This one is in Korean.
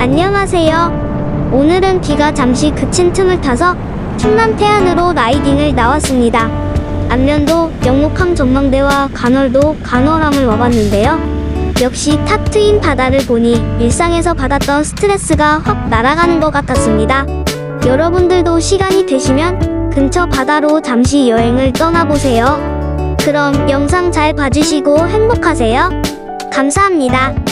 안녕하세요. 오늘은 비가 잠시 그친 틈을 타서 충남 태안으로 라이딩을 나왔습니다. 안면도 영목항 전망대와 간월도 간월함을 와봤는데요. 역시 탁 트인 바다를 보니 일상에서 받았던 스트레스가 확 날아가는 것 같았습니다. 여러분들도 시간이 되시면 근처 바다로 잠시 여행을 떠나보세요. 그럼 영상 잘 봐주시고 행복하세요. 감사합니다.